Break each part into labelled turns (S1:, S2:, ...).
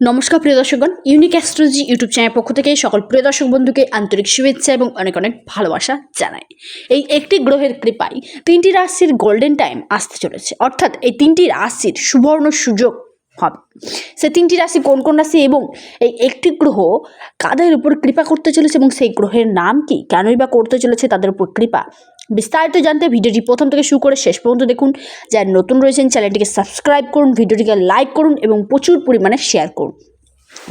S1: নমস্কার প্রিয় দর্শকগণ ইউনিক অ্যাস্ট্রোলজি ইউটিউব চ্যানেল পক্ষ থেকে সকল প্রিয় দর্শক বন্ধুকে আন্তরিক শুভেচ্ছা এবং অনেক অনেক ভালোবাসা জানাই। এই একটি গ্রহের কৃপায় তিনটি রাশির গোল্ডেন টাইম আসতে চলেছে। অর্থাৎ এই তিনটি রাশির সুবর্ণ সুযোগ হবে। সে তিনটি রাশি কোন কোন রাশি এবং এই একটি গ্রহ কাদের উপর কৃপা করতে চলেছে এবং সেই গ্রহের নাম কি, কেনই বা করতে চলেছে, তাদের উপর কৃপা বিস্তারিত জানতে ভিডিওটি প্রথম থেকে শুরু করে শেষ পর্যন্ত দেখুন। যারা নতুন রয়েছেন, চ্যানেলটিকে সাবস্ক্রাইব করুন, ভিডিওটিকে লাইক করুন এবং প্রচুর পরিমাণে শেয়ার করুন।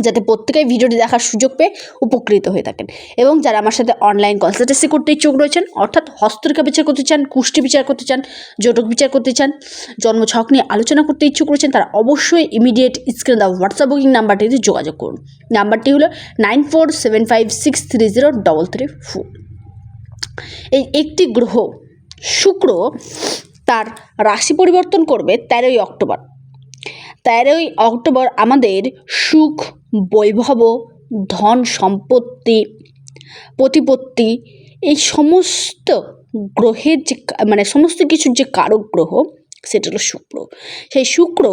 S1: যাতে প্রত্যেকেই ভিডিওটি দেখার সুযোগ পেয়ে উপকৃত হয়ে থাকেন। এবং যারা আমার সাথে অনলাইন কনসালটেন্সি করতে ইচ্ছুক রয়েছেন, অর্থাৎ হস্তরেখা বিচার করতে চান, কুষ্টি বিচার করতে চান, জটক বিচার করতে চান জন্মছক নিয়ে আলোচনা করতে ইচ্ছুক রয়েছেন, তারা অবশ্যই ইমিডিয়েট স্ক্রিন দেওয়া হোয়াটসঅ্যাপ বুকিং নাম্বারটিতে যোগাযোগ করুন। নাম্বারটি হলো nine four seven five six three zero double three four এই একটি গ্রহ শুক্র তার রাশি পরিবর্তন করবে তেরোই অক্টোবর। তেরোই অক্টোবর আমাদের সুখ, বৈভব, ধন সম্পত্তি, প্রতিপত্তি এই সমস্ত গ্রহের যে মানে সমস্ত কিছুর যে কারক গ্রহ সেটা হলো শুক্র। সেই শুক্র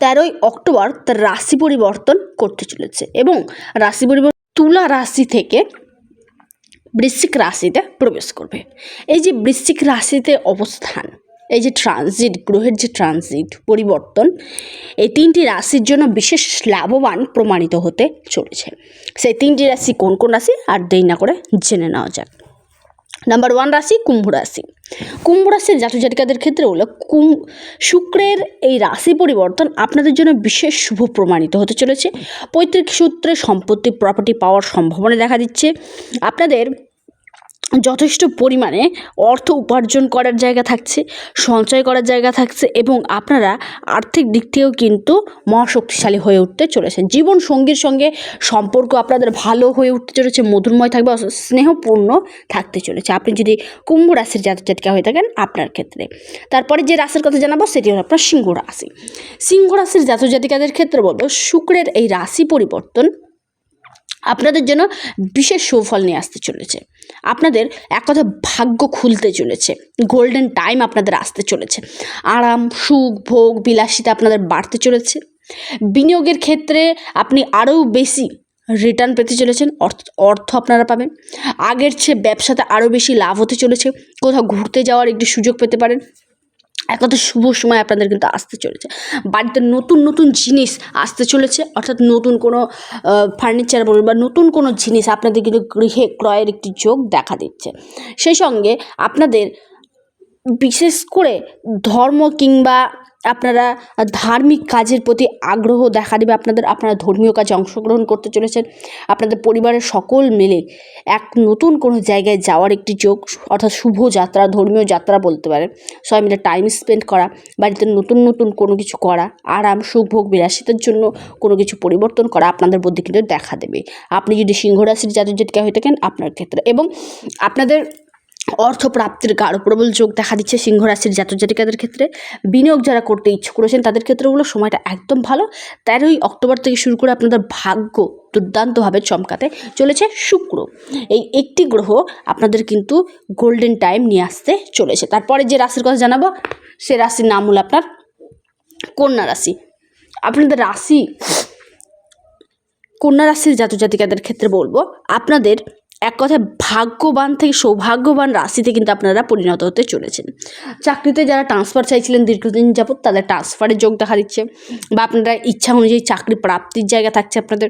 S1: তেরোই অক্টোবর তার রাশি পরিবর্তন করতে চলেছে এবং রাশি পরিবর্তন তুলা রাশি থেকে বৃশ্চিক রাশিতে প্রবেশ করবে। এই যে বৃশ্চিক রাশিতে অবস্থান, এই যে ট্রানজিট গ্রহের যে ট্রানজিট পরিবর্তন, এই তিনটি রাশির জন্য বিশেষ লাভবান প্রমাণিত হতে চলেছে। সেই তিনটি রাশি কোন কোন রাশি, আর দেরি না করে জেনে নেওয়া যাক। নাম্বার ওয়ান রাশি, কুম্ভ রাশি। কুম্ভ রাশির জাতক জাতিকাদের ক্ষেত্রে হলো কুম, শুক্রের এই রাশি পরিবর্তন আপনাদের জন্য বিশেষ শুভ প্রমাণিত হতে চলেছে। পৈতৃক সূত্রে সম্পত্তি প্রপার্টি পাওয়ার সম্ভাবনা দেখা দিচ্ছে। আপনাদের যথেষ্ট পরিমাণে অর্থ উপার্জন করার জায়গা থাকছে, সঞ্চয় করার জায়গা থাকছে এবং আপনারা আর্থিক দিক থেকেও কিন্তু মহাশক্তিশালী হয়ে উঠতে চলেছেন। জীবন সঙ্গীর সঙ্গে সম্পর্ক আপনাদের ভালো হয়ে উঠতে চলেছে, মধুরময় থাকবে স্নেহপূর্ণ থাকতে চলেছে। আপনি যদি কুম্ভ রাশির জাতক জাতিকা হয়ে থাকেন আপনার ক্ষেত্রে। তারপরে যে রাশির কথা জানাব সেটি হলো আপনার সিংহ রাশি। সিংহ রাশির জাতক জাতিকাদের ক্ষেত্রে বলব, শুক্রের এই রাশি পরিবর্তন আপনাদের জন্য বিশেষ সুফল নিয়ে আসতে চলেছে। আপনাদের এক কথা ভাগ্য খুলতে চলেছে। গোল্ডেন টাইম আপনাদের আসতে চলেছে। আরাম, সুখ, ভোগ, বিলাসিতা আপনাদের বাড়তে চলেছে। বিনিয়োগের ক্ষেত্রে আপনি আরও বেশি রিটার্ন পেতে চলেছেন, অর্থ অর্থ আপনারা পাবেন। আগের চেয়ে ব্যবসাতে আরও বেশি লাভ হতে চলেছে। কোথাও ঘুরতে যাওয়ার একটি সুযোগ পেতে পারেন। এক কথা শুভ সময় আপনাদের কিন্তু আসতে চলেছে। বাড়িতে নতুন নতুন জিনিস আসতে চলেছে, অর্থাৎ নতুন কোনো ফার্নিচার বলুন বা নতুন কোনো জিনিস আপনাদের কিন্তু গৃহে ক্রয়ের একটি যোগ দেখা দিচ্ছে। সেই সঙ্গে আপনাদের বিশেষ করে ধর্ম কিংবা আপনারা ধার্মিক কাজের প্রতি আগ্রহ দেখা দেবে, আপনাদের, আপনারা ধর্মীয় কাজে অংশগ্রহণ করতে চলেছেন, আপনাদের পরিবারের সকল মিলে এক নতুন কোনো জায়গায় যাওয়ার একটি যোগ, অর্থাৎ শুভ যাত্রা, ধর্মীয় যাত্রা বলতে পারেন। সবাই মিলে টাইম স্পেন্ড করা, বাড়িতে নতুন নতুন কোনো কিছু করা, আরাম, সুখ, ভোগ, বিলাসিতার জন্য কোনো কিছু পরিবর্তন করা আপনাদের মধ্যে কিন্তু দেখা দেবে। আপনি যদি সিংহ রাশির জাতক জাতিকা হয়ে থাকেন, আপনার ক্ষেত্রে, এবং আপনাদের অর্থ প্রাপ্তির গাঢ় প্রবল যোগ দেখা দিচ্ছে সিংহ রাশির জাতক জাতিকাদের ক্ষেত্রে। বিনিয়োগ যারা করতে ইচ্ছুক রয়েছেন, তাদের ক্ষেত্রে হলো সময়টা একদম ভালো। তেরোই অক্টোবর থেকে শুরু করে আপনাদের ভাগ্য দুর্দান্তভাবে চমকাতে চলেছে শুক্র। এই একটি গ্রহ আপনাদের কিন্তু গোল্ডেন টাইম নিয়ে আসতে চলেছে। তারপরে যে রাশির কথা জানাব, সে রাশির নাম হলো আপনার কন্যা রাশি। আপনাদের রাশি, কন্যা রাশির জাতক জাতিকাদের ক্ষেত্রে বলব, আপনাদের এক কথায় ভাগ্যবান থেকে সৌভাগ্যবান রাশিতে কিন্তু আপনারা পরিণত হতে চলেছেন। চাকরিতে যারা ট্রান্সফার চাইছিলেন দীর্ঘদিন যাবত তাদের ট্রান্সফারের যোগ দেখা দিচ্ছে বা আপনারা ইচ্ছা অনুযায়ী চাকরি প্রাপ্তির জায়গা থাকছে আপনাদের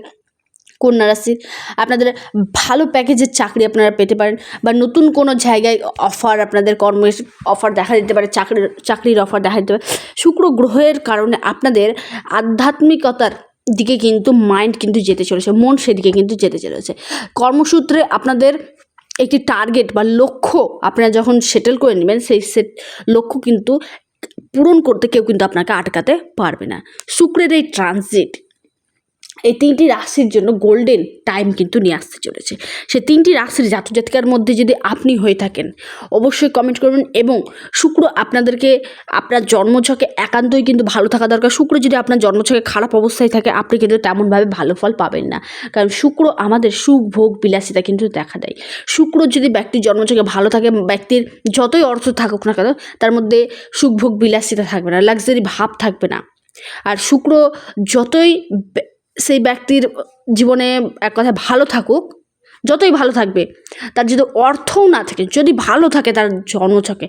S1: কন্যা রাশির আপনাদের ভালো প্যাকেজের চাকরি আপনারা পেতে পারেন বা নতুন কোনো জায়গায় অফার আপনাদের কর্মের অফার দেখা দিতে পারে, চাকরির চাকরির অফার দেখা দিতে পারে। শুক্র গ্রহের কারণে আপনাদের আধ্যাত্মিকতার দিকে কিন্তু মাইন্ড কিন্তু যেতে চলেছে, মন সেদিকে কিন্তু যেতে চলেছে। কর্মসূত্রে আপনাদের একটি টার্গেট বা লক্ষ্য আপনারা যখন সেটেল করে নেবেন, সেই সেট লক্ষ্য কিন্তু পূরণ করতে কেউ কিন্তু আপনাকে আটকাতে পারবে না। শুক্রের এই ট্রানজিট এই তিনটি রাশির জন্য গোল্ডেন টাইম কিন্তু নিয়ে আসতে চলেছে। সে তিনটি রাশির জাতক জাতিকার মধ্যে যদি আপনি হয়ে থাকেন, অবশ্যই কমেন্ট করবেন এবং শুক্র আপনাদেরকে আপনার জন্মছকে একান্তই কিন্তু ভালো থাকা দরকার। শুক্র যদি আপনার জন্মছকে খারাপ অবস্থায় থাকে, আপনি কিন্তু তেমনভাবে ভালো ফল পাবেন না। কারণ শুক্র আমাদের সুখ, ভোগ, বিলাসিতা কিন্তু দেখা দেয়। শুক্র যদি ব্যক্তির জন্মছকে ভালো থাকে, ব্যক্তির যতই অর্থ থাকুক না কেন, তার মধ্যে সুখ, ভোগ, বিলাসিতা থাকবে না লাক্সারি ভাব থাকবে না। আর শুক্র যতই সেই ব্যক্তির জীবনে এক কথায় ভালো থাকুক, যতই ভালো থাকবে, তার যদি অর্থও না থাকে, যদি ভালো থাকে তার জন্মছকে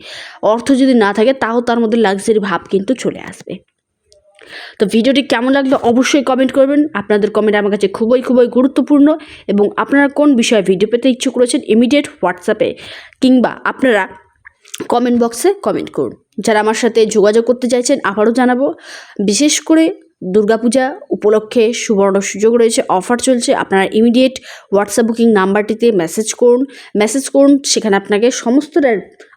S1: অর্থ যদি না থাকে তাও তার মধ্যে লাক্সারি ভাব কিন্তু চলে আসবে। তো ভিডিওটি কেমন লাগল অবশ্যই কমেন্ট করবেন। আপনাদের কমেন্ট আমার কাছে খুবই খুবই গুরুত্বপূর্ণ এবং আপনারা কোন বিষয়ে ভিডিও পেতে ইচ্ছুক রয়েছেন ইমিডিয়েট হোয়াটসঅ্যাপে কিংবা আপনারা কমেন্ট বক্সে কমেন্ট করুন। যারা আমার সাথে যোগাযোগ করতে চাইছেন আবারও জানাব। বিশেষ করে দুর্গাপূজা উপলক্ষে সুবর্ণ সুযোগ রয়েছে অফার চলছে। আপনারা ইমিডিয়েট হোয়াটসঅ্যাপ বুকিং নাম্বারটিতে মেসেজ করুন। মেসেজ করুন, সেখানে আপনাকে সমস্ত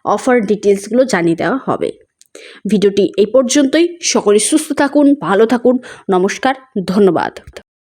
S1: অফার ডিটেলসগুলো জানিয়ে দেওয়া হবে। ভিডিওটি এই পর্যন্তই। সকলে সুস্থ থাকুন, ভালো থাকুন। নমস্কার, ধন্যবাদ।